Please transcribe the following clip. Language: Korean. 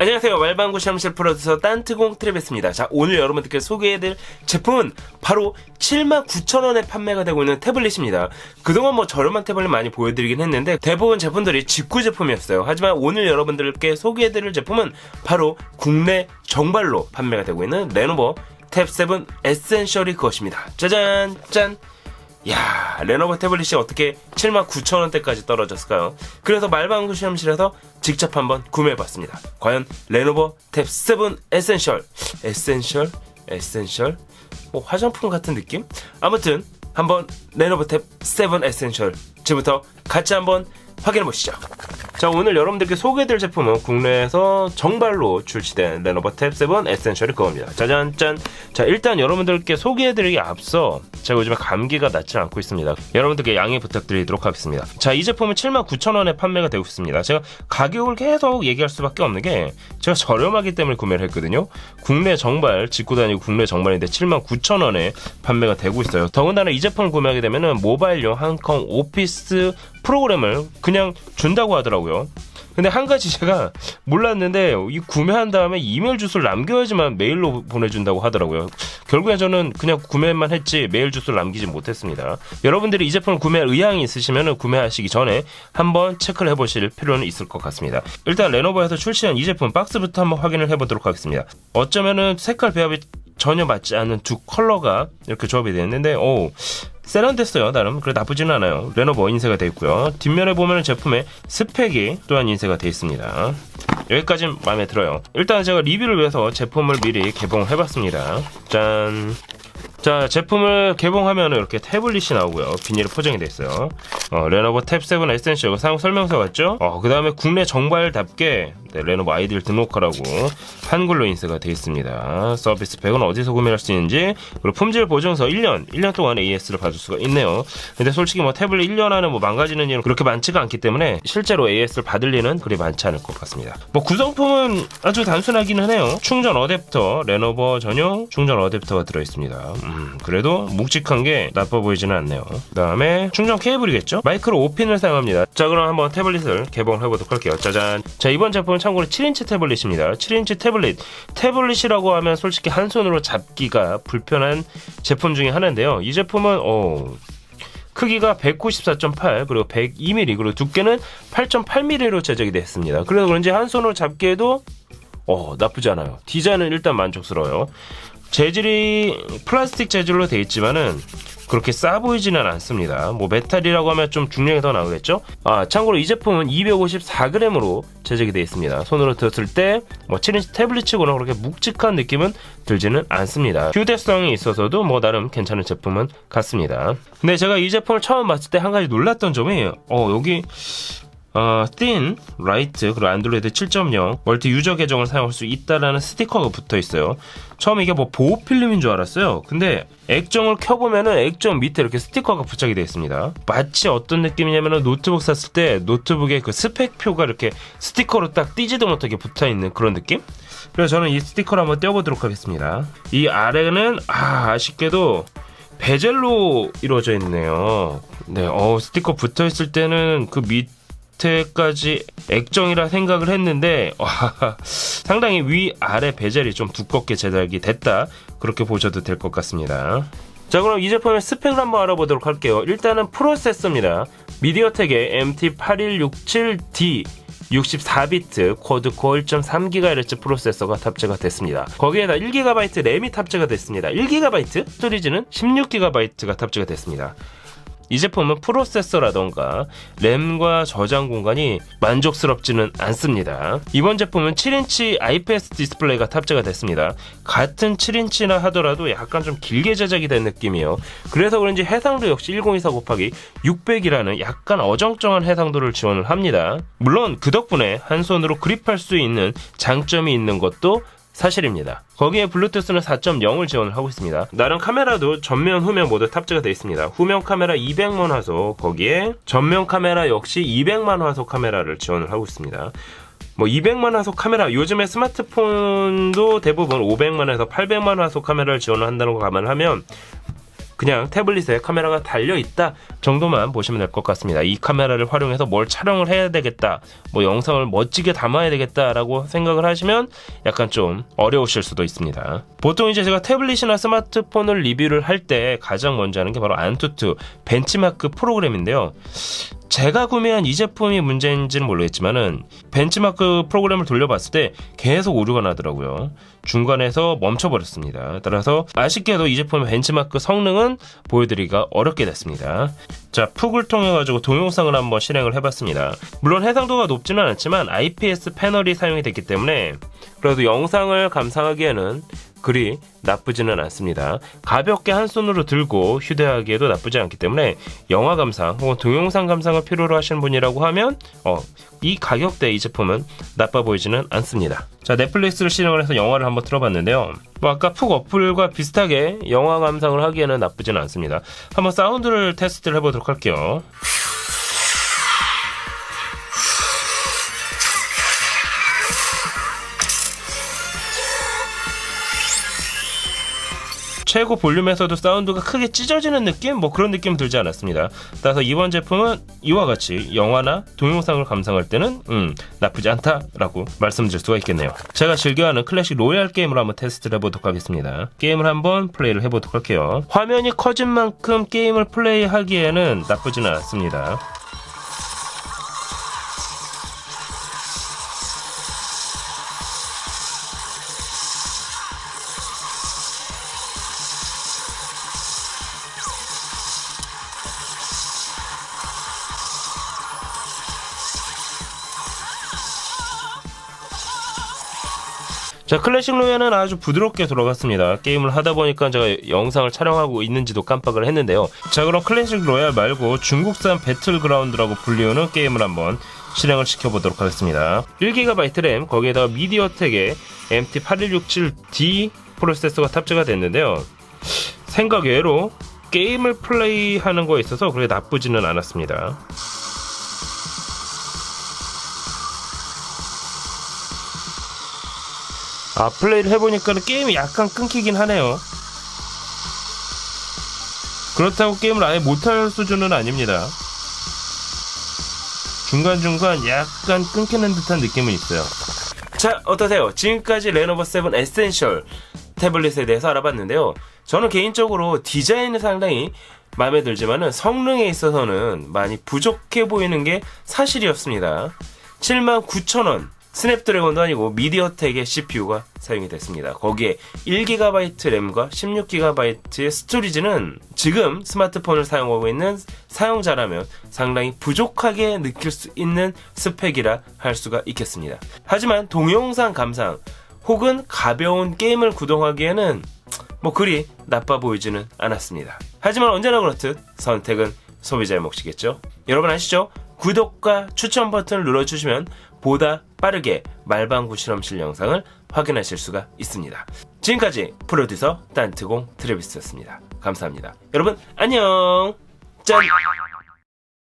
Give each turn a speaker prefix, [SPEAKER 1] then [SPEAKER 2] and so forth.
[SPEAKER 1] 안녕하세요. 말방구 샴실 프로듀서 딴트공 트랩했습니다. 자, 오늘 여러분들께 소개해드릴 제품은 바로 79,000원에 판매가 되고 있는 태블릿입니다. 그동안 뭐 저렴한 태블릿 많이 보여드리긴 했는데 대부분 제품들이 직구 제품이었어요. 하지만 오늘 여러분들께 소개해드릴 제품은 바로 국내 정발로 판매가 되고 있는 레노버 탭7 에센셜이 그것입니다. 짜잔! 짠! 야 레노버 태블릿이 어떻게 79,000원대까지 떨어졌을까요? 그래서 말방구 시험실에서 직접 한번 구매해봤습니다. 과연 레노버 탭7 에센셜 에센셜 에센셜 뭐 화장품 같은 느낌? 아무튼 한번 레노버 탭7 에센셜 지금부터 같이 한번 확인해 보시죠. 자 오늘 여러분들께 소개해드릴 제품은 국내에서 정발로 출시된 레노버 탭7 에센셜이 그겁니다. 짜잔 짠. 자 일단 여러분들께 소개해드리기 앞서 제가 요즘에 감기가 낫지 않고 있습니다. 여러분들께 양해 부탁드리도록 하겠습니다. 자 이 제품은 79,000원에 판매가 되고 있습니다. 제가 가격을 계속 얘기할 수밖에 없는 게 제가 저렴하기 때문에 구매를 했거든요. 국내 정발 직구 다니고 국내 정발인데 79,000원에 판매가 되고 있어요. 더군다나 이 제품을 구매하게 되면은 모바일용 한컴 오피스 프로그램을 그냥 준다고 하더라고요. 근데 한 가지 제가 몰랐는데 이 구매한 다음에 이메일 주소를 남겨야지만 메일로 보내준다고 하더라고요. 결국에 저는 그냥 구매만 했지 메일 주소를 남기지 못했습니다. 여러분들이 이 제품을 구매할 의향이 있으시면 구매하시기 전에 한번 체크를 해보실 필요는 있을 것 같습니다. 일단 레노버에서 출시한 이 제품 박스부터 한번 확인을 해보도록 하겠습니다. 어쩌면은 색깔 배합이 전혀 맞지 않는 두 컬러가 이렇게 조합이 되어 있는데 오 세련됐어요 나름. 그래 나쁘지는 않아요. 레노버 인쇄가 되어 있고요. 뒷면에 보면 제품의 스펙이 또한 인쇄가 되어 있습니다. 여기까진 마음에 들어요. 일단 제가 리뷰를 위해서 제품을 미리 개봉해 봤습니다. 짠. 자, 제품을 개봉하면 이렇게 태블릿이 나오고요. 비닐에 포장이 되어 있어요. 어, 레노버 탭7 에센셜 사용 설명서 같죠? 어, 그 다음에 국내 정발답게 네, 레노버 아이디를 등록하라고 한글로 인쇄가 되어 있습니다. 서비스 팩은 어디서 구매할 수 있는지 그리고 품질 보증서 1년, 1년 동안 AS를 받을 수가 있네요. 근데 솔직히 뭐 태블릿 1년 안에 뭐 망가지는 일은 그렇게 많지가 않기 때문에 실제로 AS를 받을 일은 그리 많지 않을 것 같습니다. 뭐 구성품은 아주 단순하기는 해요. 충전 어댑터, 레노버 전용 충전 어댑터가 들어 있습니다. 음, 그래도 묵직한 게 나빠 보이지는 않네요. 그 다음에 충전 케이블이겠죠? 마이크로 5핀을 사용합니다. 자, 그럼 한번 태블릿을 개봉을 해보도록 할게요. 짜잔. 자, 이번 제품 은 참고로 7인치 태블릿입니다. 7인치 태블릿. 태블릿이라고 하면 솔직히 한 손으로 잡기가 불편한 제품 중에 하나인데요. 이 제품은, 어, 크기가 194.8 그리고 102mm 그리고 두께는 8.8mm로 제작이 됐습니다. 그래서 그런지 한 손으로 잡기에도 어 나쁘지 않아요. 디자인은 일단 만족스러워요. 재질이 플라스틱 재질로 되어 있지만은 그렇게 싸 보이지는 않습니다. 뭐 메탈이라고 하면 좀 중량이 더 나오겠죠? 아 참고로 이 제품은 254g으로 제작이 되어 있습니다. 손으로 들었을 때 뭐 7인치 태블릿치고는 그렇게 묵직한 느낌은 들지는 않습니다. 휴대성이 있어서도 뭐 나름 괜찮은 제품은 같습니다. 근데 제가 이 제품을 처음 봤을 때 한 가지 놀랐던 점이 어 여기 어, thin, 라이트, 그리고 안드로이드 7.0 멀티 유저 계정을 사용할 수 있다라는 스티커가 붙어 있어요. 처음에 이게 뭐 보호 필름인 줄 알았어요. 근데 액정을 켜보면은 액정 밑에 이렇게 스티커가 부착이 되어 있습니다. 마치 어떤 느낌이냐면은 노트북 샀을 때 노트북에 그 스펙표가 이렇게 스티커로 딱 띄지도 못하게 붙어 있는 그런 느낌? 그래서 저는 이 스티커를 한번 떼어보도록 하겠습니다. 이 아래는 아, 아쉽게도 베젤로 이루어져 있네요. 네, 어, 스티커 붙어 있을 때는 그 밑, 밑에까지 액정이라 생각을 했는데 와, 상당히 위 아래 베젤이 좀 두껍게 제작이 됐다 그렇게 보셔도 될 것 같습니다. 자 그럼 이 제품의 스펙을 한번 알아보도록 할게요. 일단은 프로세서입니다. 미디어텍의 MT8167D 64비트 쿼드코어 1.3GHz 프로세서가 탑재가 됐습니다. 거기에다 1GB 램이 탑재가 됐습니다. 1GB 스토리지는 16GB가 탑재가 됐습니다. 이 제품은 프로세서라던가 램과 저장 공간이 만족스럽지는 않습니다. 이번 제품은 7인치 IPS 디스플레이가 탑재가 됐습니다. 같은 7인치나 하더라도 약간 좀 길게 제작이 된 느낌이에요. 그래서 그런지 해상도 역시 1024 곱하기 600이라는 약간 어정쩡한 해상도를 지원을 합니다. 물론 그 덕분에 한 손으로 그립할 수 있는 장점이 있는 것도 사실입니다. 거기에 블루투스는 4.0을 지원을 하고 있습니다. 나름 카메라도 전면 후면 모두 탑재가 되어 있습니다. 후면 카메라 200만 화소 거기에 전면 카메라 역시 200만 화소 카메라를 지원을 하고 있습니다. 뭐 200만 화소 카메라 요즘에 스마트폰도 대부분 500만에서 800만 화소 카메라를 지원을 한다는 거 감안하면 그냥 태블릿에 카메라가 달려 있다 정도만 보시면 될 것 같습니다. 이 카메라를 활용해서 뭘 촬영을 해야 되겠다, 뭐 영상을 멋지게 담아야 되겠다라고 생각을 하시면 약간 좀 어려우실 수도 있습니다. 보통 이제 제가 태블릿이나 스마트폰을 리뷰를 할 때 가장 먼저 하는 게 바로 안투투 벤치마크 프로그램인데요. 제가 구매한 이 제품이 문제인지는 모르겠지만은 벤치마크 프로그램을 돌려봤을 때 계속 오류가 나더라고요. 중간에서 멈춰버렸습니다. 따라서 아쉽게도 이 제품의 벤치마크 성능은 보여드리기가 어렵게 됐습니다. 자, 푹을 통해 가지고 동영상을 한번 실행을 해봤습니다. 물론 해상도가 높지는 않지만 IPS 패널이 사용이 됐기 때문에 그래도 영상을 감상하기에는 그리 나쁘지는 않습니다. 가볍게 한 손으로 들고 휴대하기에도 나쁘지 않기 때문에 영화 감상 혹은 동영상 감상을 필요로 하시는 분이라고 하면 어, 이 가격대 이 제품은 나빠 보이지는 않습니다. 자 넷플릭스를 실행을 해서 영화를 한번 틀어봤는데요. 뭐 아까 푹 어플과 비슷하게 영화 감상을 하기에는 나쁘지는 않습니다. 한번 사운드를 테스트를 해보도록 할게요. 최고 볼륨에서도 사운드가 크게 찢어지는 느낌? 뭐 그런 느낌 들지 않았습니다. 따라서 이번 제품은 이와 같이 영화나 동영상을 감상할 때는 음, 나쁘지 않다라고 말씀드릴 수가 있겠네요. 제가 즐겨하는 클래식 로얄 게임을 한번 테스트를 해보도록 하겠습니다. 게임을 한번 플레이를 해보도록 할게요. 화면이 커진 만큼 게임을 플레이하기에는 나쁘지는 않습니다. 자 클래식 로얄은 아주 부드럽게 돌아갔습니다. 게임을 하다 보니까 제가 영상을 촬영하고 있는지도 깜빡을 했는데요. 자 그럼 클래식 로얄 말고 중국산 배틀그라운드라고 불리우는 게임을 한번 실행을 시켜보도록 하겠습니다. 1GB 램 거기에다가 미디어텍의 MT8167D 프로세서가 탑재가 됐는데요. 생각 외로 게임을 플레이하는 거에 있어서 그렇게 나쁘지는 않았습니다 아 플레이를 해보니까 게임이 약간 끊기긴 하네요. 그렇다고 게임을 아예 못할 수준은 아닙니다. 중간중간 약간 끊기는 듯한 느낌은 있어요. 자 어떠세요? 지금까지 레노버 7 에센셜 태블릿에 대해서 알아봤는데요. 저는 개인적으로 디자인이 상당히 마음에 들지만은 성능에 있어서는 많이 부족해 보이는 게 사실이었습니다. 79,000원 스냅드래곤도 아니고 미디어텍의 CPU가 사용이 됐습니다. 거기에 1GB 램과 16GB의 스토리지는 지금 스마트폰을 사용하고 있는 사용자라면 상당히 부족하게 느낄 수 있는 스펙이라 할 수가 있겠습니다. 하지만 동영상 감상 혹은 가벼운 게임을 구동하기에는 뭐 그리 나빠 보이지는 않았습니다. 하지만 언제나 그렇듯 선택은 소비자의 몫이겠죠. 여러분 아시죠? 구독과 추천 버튼을 눌러주시면 보다 빠르게 말방구 실험실 영상을 확인하실 수가 있습니다. 지금까지 프로듀서 딴트공 트레비스였습니다. 감사합니다. 여러분 안녕. 짠.